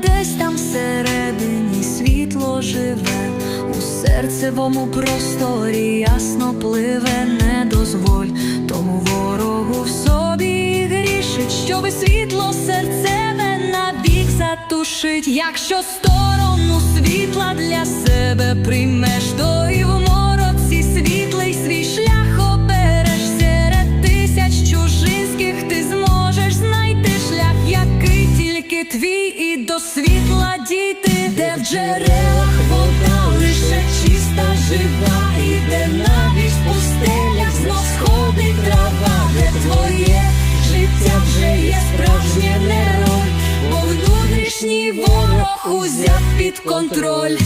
десь там всередині світло живе, у серцевому просторі ясно пливе, не дозволь тому ворогу в собі грішить, щоби світло серцеве навік затушить, якщо сторону світла для себе приймеш, твій, і до світла дійти, де в джерелах вода лише чиста, жива, і де навіть в пустелях знов сходить трава, де твоє життя вже є справжнє роль, бо внутрішній ворог узяв під контроль.